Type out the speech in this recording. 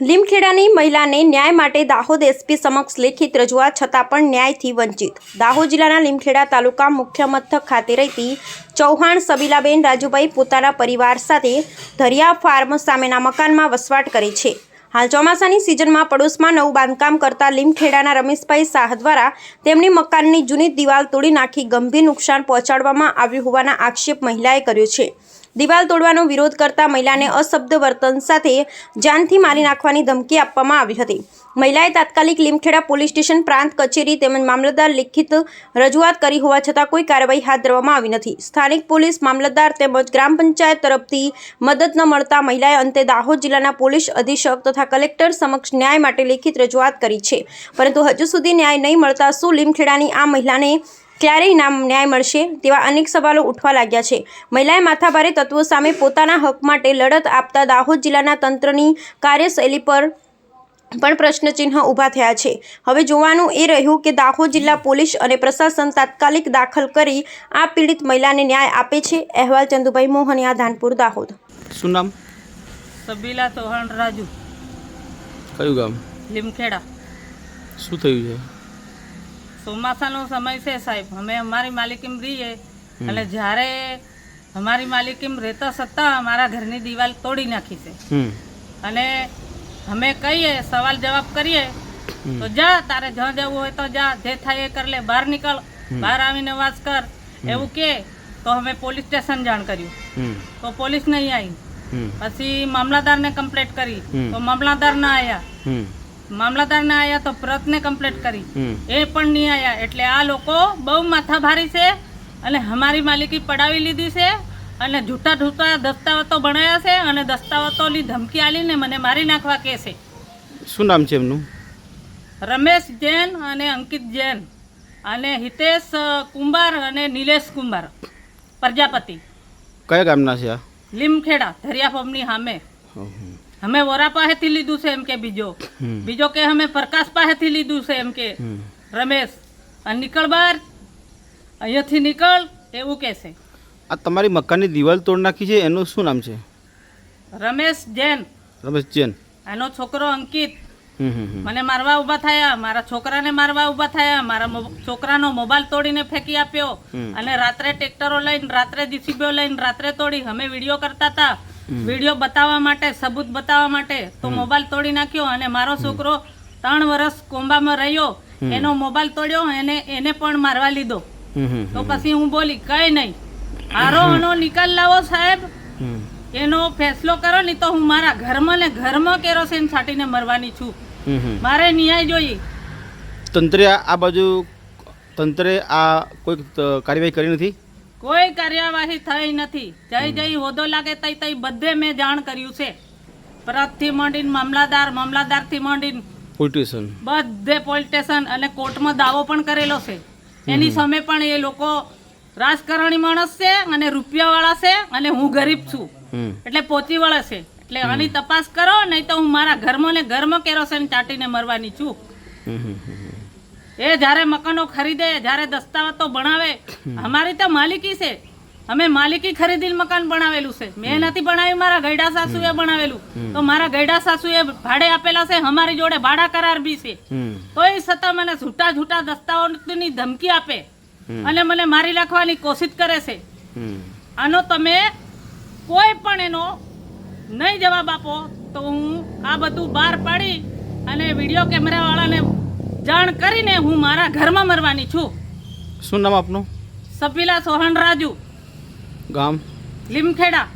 લીમખેડાની મહિલાને ન્યાય માટે દાહોદ એસપી સમક્ષ લેખિત રજૂઆત છતાં પણ ન્યાયથી વંચિત. દાહોદ જિલ્લાના લીમખેડા તાલુકા મુખ્ય મથક ખાતે રહેતી ચૌહાણ સબીલાબેન રાજુભાઈ પોતાના પરિવાર સાથે ધરિયા ફાર્મ સામેના મકાનમાં વસવાટ કરે છે. હાલ ચોમાસાની સિઝનમાં પડોશમાં નવું બાંધકામ કરતા લીમખેડાના રમેશભાઈ શાહ દ્વારા તેમની મકાનની જૂની દિવાલ તોડી નાખી ગંભીર નુકસાન પહોંચાડવામાં આવ્યું હોવાના આક્ષેપ મહિલાએ કર્યો છે. દિવાલ તોડવાનો વિરોધ કરતા મહિલાને અશબ્દ વર્તન સાથે જાનથી મારી નાખવાની ધમકી આપવામાં આવી હતી. મહિલાએ તાત્કાલિક લીમખેડા પોલીસ સ્ટેશન પ્રાંત કચેરી તેમજ મામલતદાર લિખિત રજૂઆત કરી હોવા છતાં કોઈ કાર્યવાહી હાથ ધરવામાં આવી નથી. સ્થાનિક પોલીસ મામલતદાર તેમજ ગ્રામ પંચાયત તરફથી મદદ ન મળતા મહિલાએ અંતે દાહોદ જિલ્લાના પોલીસ અધિક્ષક તથા કલેક્ટર સમક્ષ ન્યાય માટે લેખિત રજૂઆત કરી છે. પરંતુ હજુ સુધી ન્યાય નહીં મળતા શું લીમખેડાની આ મહિલાને ક્યારેય નામ ન્યાય મળશે તેવા અનેક સવાલો ઉઠવા લાગ્યા છે. મહિલાએ માથાભારે તત્વો સામે પોતાના હક માટે લડત આપતા દાહોદ જિલ્લાના તંત્રની કાર્યશૈલી પર પણ પ્રશ્નચિહ્ન ઊભા થયા છે. હવે જોવાનું એ રહ્યું કે દાહોદ જિલ્લા પોલીસ અને પ્રશાસન તાત્કાલિક દાખલ કરી આ પીડિત મહિલાને ન્યાય આપે છે. અહેવાલ ચંદુભાઈ મોહનિયા ધાનપુર દાહોદ. શું નામ? સબીલા ચૌહાણ રાજુ. કયું ગામ? લીમખેડા. શું થયું છે? ચોમાસાનો સમય છે સાહેબ. અમે અમારી માલિકીમાં રહીએ. અને જ્યારે અમારી માલિકીમાં રહેતા સત્તા અમારા ઘરની દિવાલ તોડી નાખી છે. અને અમે કહીએ સવાલ જવાબ કરીએ તો જા તારે જ્યાં જવું હોય તો જા જે થાય એ કર લે બહાર નીકળ બહાર આવીને વાસ કર. એવું કે તો અમે પોલીસ સ્ટેશન જાણ કર્યું. તો પોલીસ નહીં આવી પછી મામલાદારને કમ્પ્લેટ કરી. તો મામલાદાર ના આવ્યા હમ મામલાદારને આયા તો પ્રતને કમ્પ્લેટ કરી. એ પણ નહીં આવ્યા એટલે આ લોકો બહુ માથાભારી છે અને અમારી માલિકી પડાવી લીધી છે અને જૂઠા જૂઠા દસ્તાવેજો બનાવ્યા છે અને દસ્તાવેજોની ધમકી આલીને મને મારી નાખવા કહે છે. શું નામ છે એમનું? રમેશ જૈન અને અંકિત જૈન અને હિતેશ કુંભાર અને નિલેશ કુંભાર પ્રજાપતિ. કયા ગામના છે આ? લીમખેડા ધરિયા પંપની સામે. અમે વોરા પાસેથી લીધું છે એમ કે બીજો. બીજો કે અમે પ્રકાશ પાસેથી લીધું છે એમ કે રમેશ અને નીકળ બહાર. અહીંયાથી નીકળ એવું કે છે. આ તમારી મકાનની દિવાલ તોડ નાખી છે એનું શું નામ છે? રમેશ જૈન. રમેશ જૈન. આનો છોકરો અંકિત. મને મારવા ઊભા થયા મારા છોકરાને મારવા ઊભા થયા મારા છોકરાનો મોબાઈલ તોડીને ફેંકી આપ્યો. અને રાત્રે ટ્રેક્ટરો લઈને રાત્રે જીસીબીઓ લઈને રાત્રે તોડી અમે વીડિયો કરતા હતા વીડિયો બતાવવા માટે સબૂત બતાવવા માટે તો મોબાઈલ તોડી નાખ્યો અને મારો છોકરો ત્રણ વર્ષ કોંબામાં રહ્યો. એનો મોબાઈલ તોડ્યો એને એને પણ મારવા લીધો. તો પછી હું બોલી કઈ નહીં. આરો એનો નિકાલ લાવો સાહેબ. એનો ફેસલો કરો નહીં તો હું મારા ઘરમાં ને ઘરમાં કેરોસીન છાંટીને મરવાની છું. મારે ન્યાય જોઈએ. તંત્રે આ આ બાજુ તંત્રે આ કોઈ કાર્યવાહી કરી નથી? કોઈ કાર્યવાહી થઈ નથી. જઈ જઈ હોદો લાગે તઈ તઈ બધે મેં જાણ કર્યું છે. પ્રતથી માંડીને મામલાદાર મામલાદારથી માંડીને પોલિટેશન બધે પોલીસ સ્ટેશન અને કોર્ટમાં દાવો પણ કરેલો છે. એની સામે પણ એ લોકો રાજકારણી માણસ છે અને રૂપિયાવાળા છે અને હું ગરીબ છું. એટલે પોચી વળે છે. એટલે આની તપાસ કરો નહીં તો હું મારા ઘરમાં ને ઘરમાં કેરોસેન ચાટીને મરવાની છું. એ જ્યારે મકાનો ખરીદે જ્યારે દસ્તાવેજો બનાવે અમારી તો માલિકી છે. અમે માલિકી ખરીદી મકાન બનાવેલું છે. મેં નથી બનાવ્યું મારા ગયડા સાસુએ બનાવેલું. તો મારા ગયડા સાસુએ ભાડે આપેલા છે અમારી જોડે ભાડા કરાર બી છે. તો એ છતાં મને છૂટા છૂટા દસ્તાવેજની ધમકી આપે. અને મને મારી નાખવાની કોશિશ કરે છે. આનો તમે કોઈ પણ એનો નહીં જવાબ આપો તો હું આ બધું બહાર પાડી અને વીડિયો કેમેરાવાળાને જાણ કરીને હું મારા ઘરમાં મરવાની છું. શું નામ આપનું? સપીલા સોહન રાજુ. ગામ? લીમખેડા.